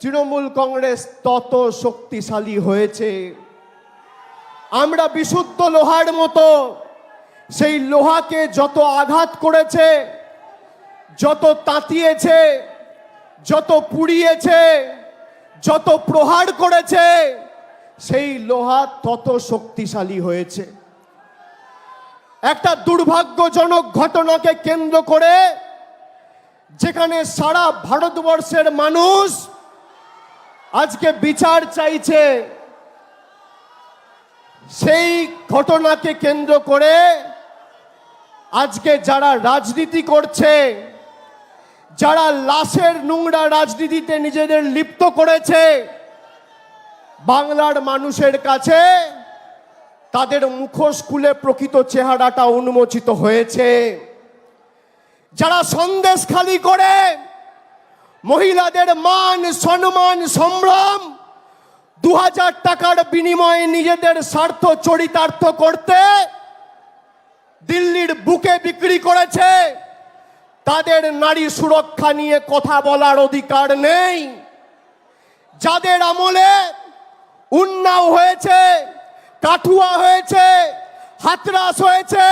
তৃণমূল কংগ্রেস তত শক্তিশালী হয়েছে। আমরা বিশুদ্ধ লোহার মতো, সেই লোহাকে যত আঘাত করেছে, যত তাঁতিয়েছে, যত পুড়িয়েছে, যত প্রহার করেছে, সেই লোহা তত শক্তিশালী হয়েছে। একটা দুর্ভাগ্যজনক ঘটনাকে কেন্দ্র করে যেখানে সারা ভারতবর্ষের মানুষ আজকে বিচার চাইছে সেই ঘটনাকে কেন্দ্র করে আজকে যারা রাজনীতি করছে, যারা লাশের নোংরা রাজনীতিতে নিজেদের লিপ্ত করেছে, বাংলার মানুষের কাছে তাদের মুখোশ খুলে প্রকৃত চেহারাটা উন্মোচিত হয়েছে। যারা সন্দেশ খালি করে মহিলাদের মান, সম্মান, সম্ভ্রম দু হাজার টাকার বিনিময়ে নিজেদের স্বার্থ চরিতার্থ করতে দিল্লির বুকে বিক্রি করেছে। তাদের নারী সুরক্ষা নিয়ে কথা বলার অধিকার নেই। যাদের আমলে উন্নাও হয়েছে, কাঠুয়া হয়েছে, হাতরাস হয়েছে,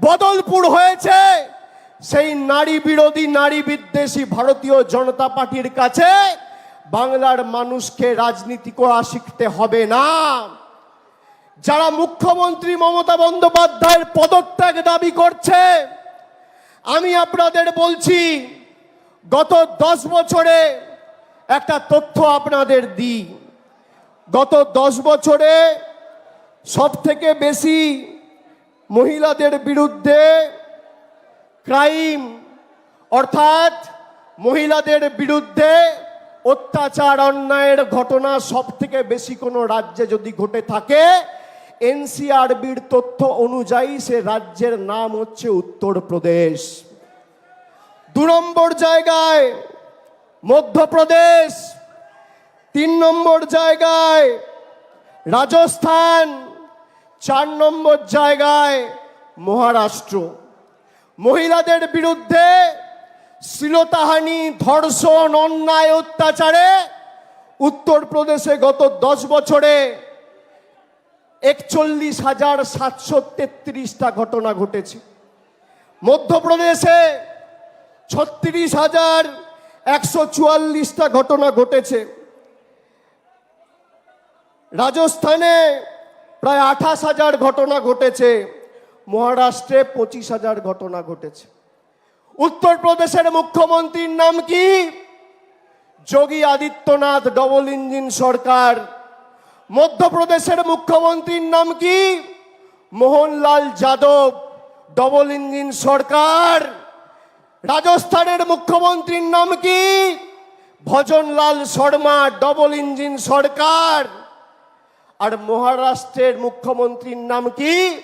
বদলপুর হয়েছে সেই নারী বিরোধী, নারী বিদ্বেষী ভারতীয় জনতা পার্টির কাছে বাংলার মানুষকে রাজনীতি করা শিখতে হবে না। যারা মুখ্যমন্ত্রী মমতা বন্দ্যোপাধ্যায়ের পদত্যাগ দাবি করছে, আমি আপনাদের বলছি, গত দশ বছরে একটা তথ্য আপনাদের দিই। গত দশ বছরে সব থেকে বেশি মহিলাদের বিরুদ্ধে ক্রাইম, অর্থাৎ মহিলাদের বিরুদ্ধে অত্যাচার, অন্যায়ের ঘটনা সব থেকে বেশি কোনো রাজ্যে যদি ঘটে থাকে, এনসিআরবির তথ্য অনুযায়ী সে রাজ্যের নাম হচ্ছে উত্তরপ্রদেশ। দু নম্বর জায়গায় মধ্যপ্রদেশ, তিন নম্বর জায়গায় রাজস্থান, চার নম্বর জায়গায় মহারাষ্ট্র। মহিলাদের বিরুদ্ধে শ্লীলতাহানি, ধর্ষণ, অন্যায়, অত্যাচারে উত্তরপ্রদেশে গত দশ বছরে একচল্লিশ হাজার সাতশো তেত্রিশটা ঘটনা ঘটেছে। মধ্যপ্রদেশে ছত্রিশ হাজার একশো চুয়াল্লিশটা ঘটনা ঘটেছে। রাজস্থানে প্রায় আঠাশ হাজার ঘটনা ঘটেছে। মহারাষ্ট্রে পঁচিশ হাজার ঘটনা ঘটেছে। উত্তরপ্রদেশের মুখ্যমন্ত্রীর নাম কি? যোগী আদিত্যনাথ ডবল ইঞ্জিন সরকার। মধ্যপ্রদেশের মুখ্যমন্ত্রীর নাম কি? মোহনলাল যাদব ডবল ইঞ্জিন সরকার। রাজস্থানের মুখ্যমন্ত্রীর নাম কি? ভজনলাল শর্মা ডবল ইঞ্জিন সরকার। আর মহারাষ্ট্রের মুখ্যমন্ত্রীর নাম কি?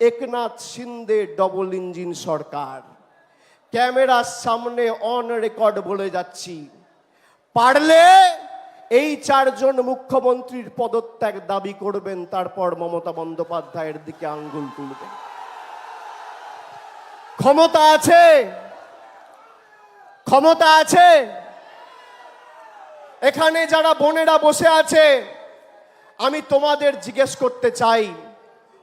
একনাথ সিন্দে ডবল ইঞ্জিন সরকার। ক্যামেরার সামনে অন রেকর্ড বলে যাচ্ছি। পারলে এই চারজন মুখ্যমন্ত্রীর পদত্যাগ দাবি করবেন, তারপর মমতা বন্দ্যোপাধ্যায়ের দিকে আঙ্গুল তুলবেন। ক্ষমতা আছে? ক্ষমতা আছে? এখানে যারা বোনেরা বসে আছে, আমি তোমাদের জিজ্ঞেস করতে চাই।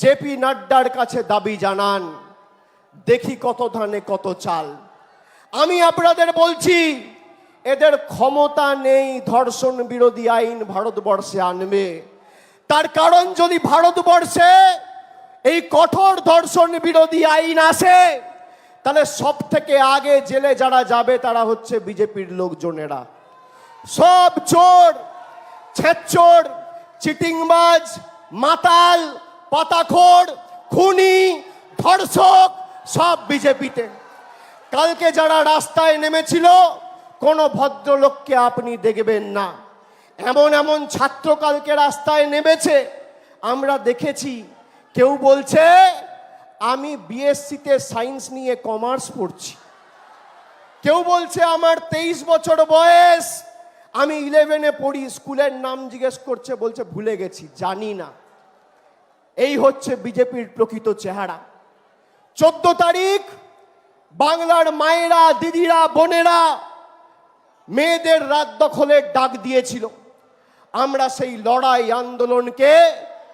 জেপি নাড্ডার কাছে দাবি জানান, দেখি কত ধানে কত চাল। আমি আপনাদের বলছি, এদের ক্ষমতা নেই ধর্ষণ বিরোধী আইন ভারতবর্ষে আনবে। তার কারণ যদি ভারতবর্ষে এই কঠোর ধর্ষণ বিরোধী আইন আসে, তাহলে সব থেকে আগে জেলে যারা যাবে তারা হচ্ছে বিজেপির লোকজনেরা। সব চোর ছেচ্চোর চিটিংবাজ, মাতাল পাতাখোর, খুনি, ধর্ষক, সব বিজেপিতে। কালকে যারা রাস্তায় নেমেছিল, কোনো ভদ্রলোককে আপনি দেখবেন না। এমন এমন ছাত্র কালকে রাস্তায় নেমেছে, আমরা দেখেছি। কেউ বলছে, আমি বিএসসিতে সায়েন্স নিয়ে কমার্স পড়ছি। কেউ বলছে, আমার তেইশ বছর বয়স, আমি ইলেভেনে পড়ি। স্কুলের নাম জিজ্ঞেস করছে, বলছে, ভুলে গেছি, জানি না। এই হচ্ছে বিজেপির প্রকৃত চেহারা। চোদ্দ তারিখ, বাংলার মায়েরা, দিদিরা, বোনেরা মেয়েদের রাত দখলের ডাক দিয়েছিল। আমরা সেই লড়াই আন্দোলনকে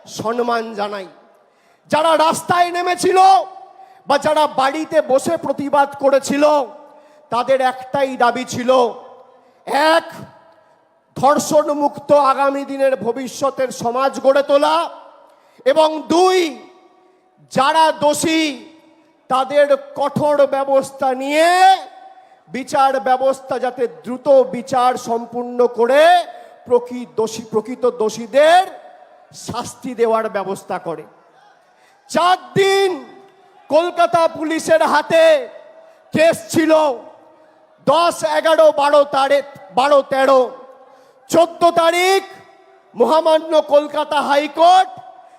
সম্মান জানাই। যারা রাস্তায় নেমেছিল বা যারা বাড়িতে বসে প্রতিবাদ করেছিল, তাদের একটাই দাবি ছিল, এক ধর্ষণ মুক্ত আগামী দিনের ভবিষ্যতের সমাজ গড়ে তোলা। এবং দুই, যারা দোষী, তাদের কঠোর ব্যবস্থা নিয়ে বিচার ব্যবস্থা যাতে দ্রুত বিচার সম্পূর্ণ করে প্রকৃত দোষী, প্রকৃত দোষীদের শাস্তি দেওয়ার ব্যবস্থা করে। চার দিন কলকাতা পুলিশের হাতে কেস ছিল দশ, এগারো, বারো তারিখ, বারো, তেরো। চোদ্দ তারিখ মহামান্য কলকাতা হাইকোর্ট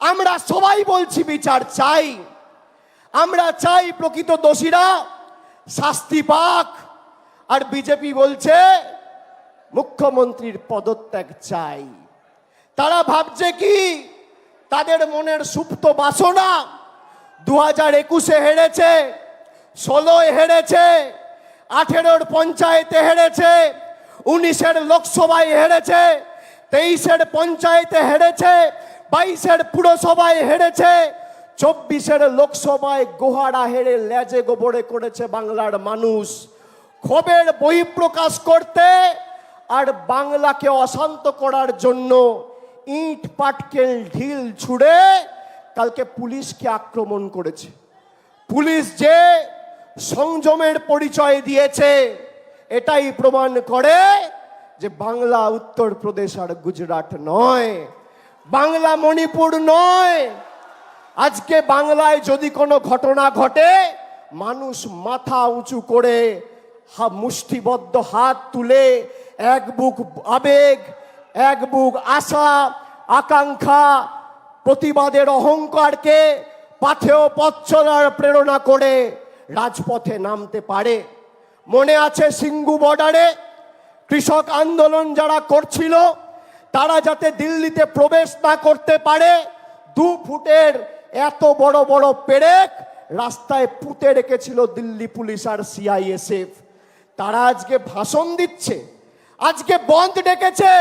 আমরা সবাই বলছি বিচার চাই। আমরা চাই প্রকৃত দোষীরা শাস্তি পাক। আর বিজেপি বলছে, মুখ্যমন্ত্রীর পদত্যাগ চাই। তারা ভাবছে কি? তাদের মনের সুপ্ত বাসনা দু হাজার একুশে হেরেছে, ষোলোয় হেরেছে, আঠেরোর পঞ্চায়েতে হেরেছে, উনিশের লোকসভায় হেরেছে, তেইশের পঞ্চায়েতে হেরেছে বাইশের পুরসভায় হেরেছে, চব্বিশের লোকসভায় গোহারা হেরে লেজে গোবরে করেছে বাংলার মানুষ। ক্ষোভের বহিঃপ্রকাশ করতে আর বাংলাকে অশান্ত করার জন্য ইট, পাটকেল, ঢিল ছুড়ে কালকে পুলিশকে আক্রমণ করেছে। পুলিশ যে সংযমের পরিচয় দিয়েছে, এটাই প্রমাণ করে যে বাংলা, উত্তরপ্রদেশ আর গুজরাট নয়। বাংলা মণিপুর নয়। আজকে বাংলায় যদি কোনো ঘটনা ঘটে, মানুষ মাথা উঁচু করে মুষ্টিবদ্ধ হাত তুলে, এক বুক আবেগ, এক বুক আশা, আকাঙ্ক্ষা, প্রতিবাদের অহংকারকে পাথেও পথ চলার প্রেরণা করে রাজপথে নামতে পারে। মনে আছে সিঙ্গু বর্ডারে কৃষক আন্দোলন যারা করছিল তারা যাতে দিল্লিতে প্রবেশ না করতে পারে, দু ফুটের এত বড় বড় পেরেক রাস্তায় পুঁতে রেখেছিল দিল্লি পুলিশ আর সিআইএসএফ। তারা আজকে ভাষণ দিচ্ছে, আজকে বন্ধ ডেকেছে।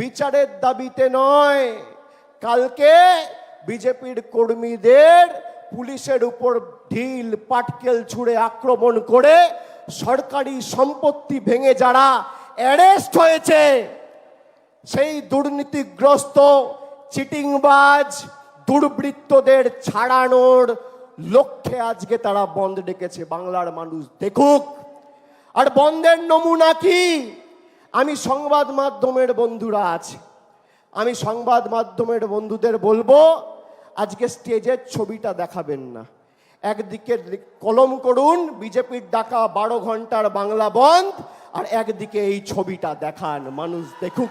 বিচারের দাবিতে নয়, কালকে বিজেপির কর্মীদের পুলিশের উপর ঢিল, পাটকেল ছুঁড়ে আক্রমণ করে সরকারি সম্পত্তি ভেঙে যারা অ্যারেস্ট হয়েছে। সেই দুর্নীতিগ্রস্ত, চিটিংবাজ, দুর্বৃত্তদের ছাড়ানোর লক্ষ্যে আজকে তারা বন্ধ ডেকেছে বাংলার মানুষ। দেখুক, আর বন্ধের নমুনা কি? আমি সংবাদ মাধ্যমের বন্ধুরা আছে। আমি সংবাদ মাধ্যমের বন্ধুদের বলব, আজকে স্টেজের ছবিটা দেখাবেন না। একদিকে কলম করুন, বিজেপির ডাকা বারো ঘণ্টার বাংলা বন্ধ, আর একদিকে এই ছবিটা দেখান মানুষ। দেখুক।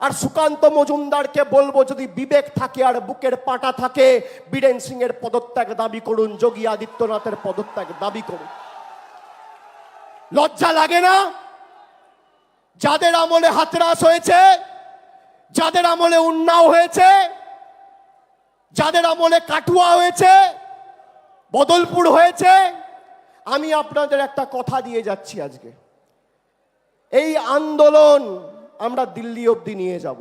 আর সুকান্ত মজুমদারকে বলব, যদি বিবেক থাকে আর বুকের পাটা থাকে, বীরেন সিং এর পদত্যাগ দাবি করুন, যোগী আদিত্যনাথের পদত্যাগ দাবি করুন। লজ্জা লাগে না? যাদের আমলে হাতরাস হয়েছে, যাদের আমলে উন্নাও হয়েছে, যাদের আমলে কাটুয়া হয়েছে, বদলপুর হয়েছে, আমি আপনাদের একটা কথা দিয়ে যাচ্ছি আজকে। এই আন্দোলন আমরা দিল্লি অবধি নিয়ে যাব।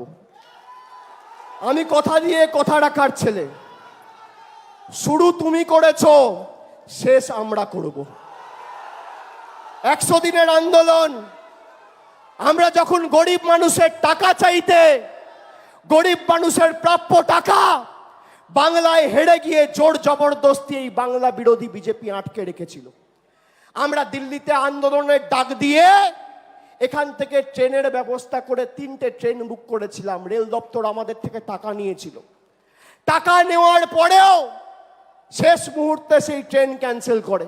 আমি কথা দিয়ে কথা রাখার ছেলে। শুরু তুমি করেছ, শেষ আমরা করব। একশো দিনের আন্দোলন, আমরা যখন গরিব মানুষের টাকা চাইতে, গরিব মানুষের প্রাপ্য টাকা, বাংলায় হেরে গিয়ে জোর জবরদস্তি এই বাংলা বিরোধী বিজেপি আটকে রেখেছিল। আমরা দিল্লিতে আন্দোলনের ডাক দিয়ে এখান থেকে ট্রেনের ব্যবস্থা করে তিনটে ট্রেন বুক করেছিলাম। রেল দপ্তর আমাদের থেকে টাকা নিয়েছিল। টাকা নেওয়ার পরেও শেষ মুহূর্তে সেই ট্রেন ক্যান্সেল করে।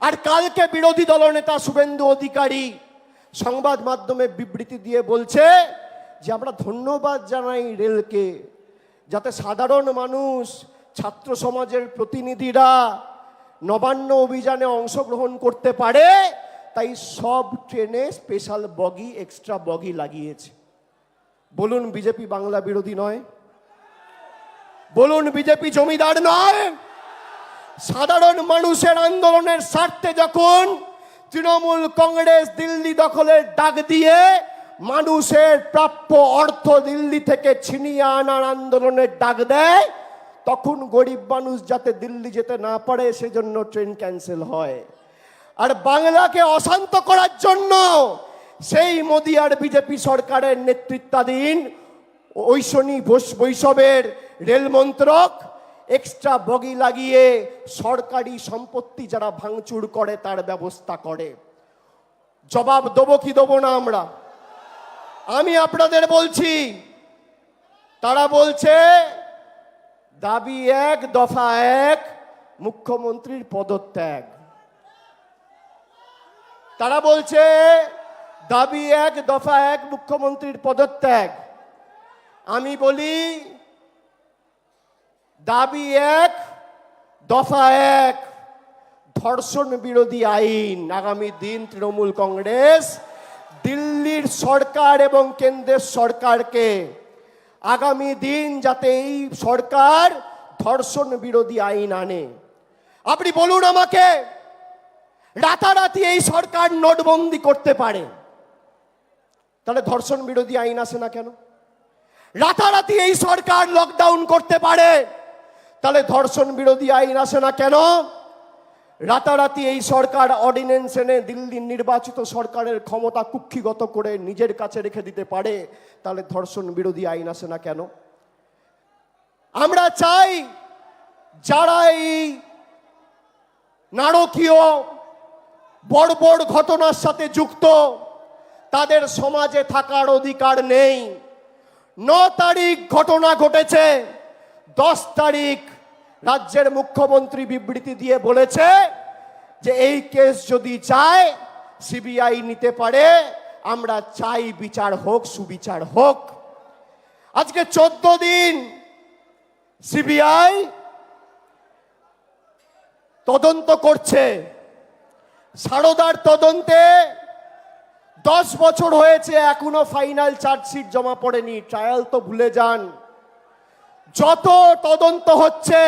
আর কালকে বিরোধী দলনেতা শুভেন্দু অধিকারী সংবাদ মাধ্যমে বিবৃতি দিয়ে বলছে যে, আমরা ধন্যবাদ জানাই রেলকে, যাতে সাধারণ মানুষ, ছাত্র সমাজের প্রতিনিধিরা নবান্ন অভিযানে অংশগ্রহণ করতে পারে তাই সব ট্রেনে স্পেশাল বগি এক্সট্রা বগি লাগিয়েছে। বলুন বিজেপি বাংলা বিরোধী নয়। বলুন বিজেপি জমিদার নয়। সাধারণ মানুষের আন্দোলনের স্বার্থে যখন তৃণমূল কংগ্রেস দিল্লি দখলের ডাক দিয়ে মানুষের প্রাপ্য অর্থ দিল্লি থেকে ছিনিয়ে আনার আন্দোলনের ডাক দেয়, তখন গরিব মানুষ যাতে দিল্লি যেতে না পারে, সেজন্য ট্রেন ক্যান্সেল হয়। আর বাংলাকে অশান্ত করার জন্য সেই মোদি আর বিজেপি সরকারের নেতৃত্বাধীন ঐশনী বৈশ- বৈষবের রেল মন্ত্রক এক্সট্রা বগি লাগিয়ে সরকারি সম্পত্তি যারা ভাঙচুর করে তার ব্যবস্থা করে। জবাব দেবো কি দেবো না আমরা? আমি আপনাদের বলছি, তারা বলছে, দাবি এক, দফা এক, মুখ্যমন্ত্রীর পদত্যাগ। তারা বলছে, দাবি এক, দফা এক, মুখ্যমন্ত্রীর পদত্যাগ। আমি বলি, দাবি এক, দফা এক, ধর্ষণ বিরোধী আইন। আগামী দিন তৃণমূল কংগ্রেস দিল্লির সরকার এবং কেন্দ্রের সরকারকে আগামী দিন যাতে এই সরকার ধর্ষণ বিরোধী আইন আনে। আপনি বলুন আমাকে রাতারাতি এই সরকার নোটবন্দি করতে পারে। তাহলে ধর্ষণ বিরোধী আইন আসে না কেন? রাতারাতি এই সরকার লকডাউন করতে পারে। তাহলে ধর্ষণ বিরোধী আইন আসে না কেন? রাতারাতি এই সরকার অর্ডিন্যান্স এনে দিল্লির নির্বাচিত সরকারের ক্ষমতা কুক্ষিগত করে নিজের কাছে রেখে দিতে পারে। তাহলে ধর্ষণ বিরোধী আইন আসে না কেন? আমরা চাই যারা এই নারকীয় বড় বড় ঘটনার সাথে যুক্ত। তাদের সমাজে থাকার অধিকার নেই। ন তারিখ ঘটনা ঘটেছে। দশ তারিখ রাজ্যের মুখ্যমন্ত্রী বিবৃতি দিয়ে বলেছে যে এই কেস যদি চায়, সিবিআই নিতে পারে। আমরা চাই বিচার হোক, সুবিচার হোক। আজকে চোদ্দ দিন সিবিআই তদন্ত করছে। সারদার তদন্তে দশ বছর হয়েছে, এখনও ফাইনাল চার্জশিট জমা পড়েনি। ট্রায়াল তো ভুলে যান। যত তদন্ত হচ্ছে,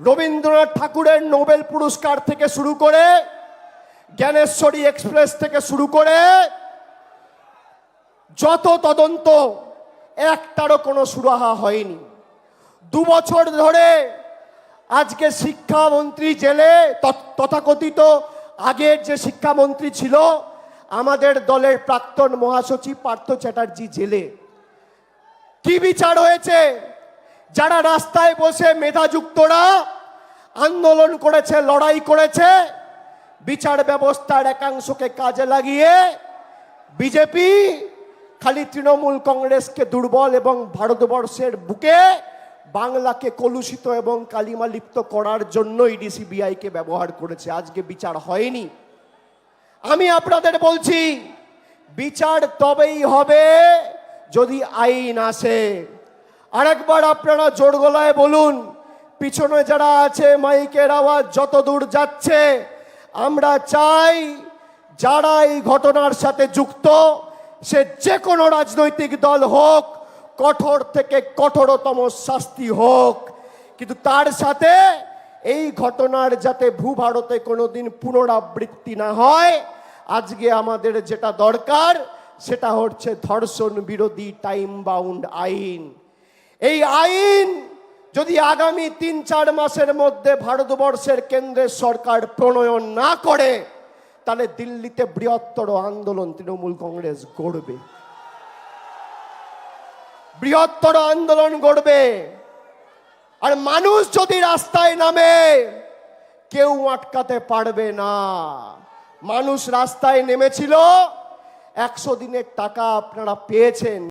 রবীন্দ্রনাথ ঠাকুরের নোবেল পুরস্কার থেকে শুরু করে, জ্ঞানেশ্বরী এক্সপ্রেস থেকে শুরু করে, যত তদন্ত, একটারও কোনো সুরাহা হয়নি। দু বছর ধরে আজকে শিক্ষামন্ত্রী জেলে তথ- তথাকথিত আগের যে শিক্ষামন্ত্রী ছিল, আমাদের দলের প্রাক্তন মহাসচিব পার্থ চ্যাটার্জি জেলে। কি বিচার হয়েছে? যারা রাস্তায় বসে মেধাযুক্তরা আন্দোলন করেছে, লড়াই করেছে, বিচার ব্যবস্থার একাংশকে কাজে লাগিয়ে বিজেপি খালি তৃণমূল কংগ্রেসকে দুর্বল এবং ভারতবর্ষের বুকে বাংলাকে কলুষিত এবং কালিমা লিপ্ত করার জন্য ইডি সিবিআইকে ব্যবহার করেছে। আজকে বিচার হয়নি। আমি আপনাদের বলছি, বিচার তবেই হবে যদি আইন আসে। আরেকবার আপনারা জোর গলায় বলুন, পিছনে যারা আছে, মাইকের আওয়াজ যত দূর যাচ্ছে, আমরা চাই যারা এই ঘটনার সাথে যুক্ত, সে যে কোনো রাজনৈতিক দল হোক কঠোর থেকে কঠোরতম শাস্তি হোক। কিন্তু তার সাথে এই ঘটনার যাতে ভূভারতে কোনোদিন পুনরাবৃত্তি না হয়, আজকে আমাদের যেটা দরকার, সেটা হচ্ছে ধর্ষণ বিরোধী টাইম বাউন্ড আইন। এই আইন যদি আগামী তিন চার মাসের মধ্যে ভারতবর্ষের কেন্দ্রের সরকার প্রণয়ন না করে, তাহলে দিল্লিতে বৃহত্তর আন্দোলন তৃণমূল কংগ্রেস গড়বে। বৃহত্তর আন্দোলন গড়বে। আর মানুষ যদি রাস্তায় নামে, কেউ আটকাতে পারবে না। মানুষ রাস্তায় নেমেছিল, একশো দিনের টাকা আপনারা পেয়েছেন।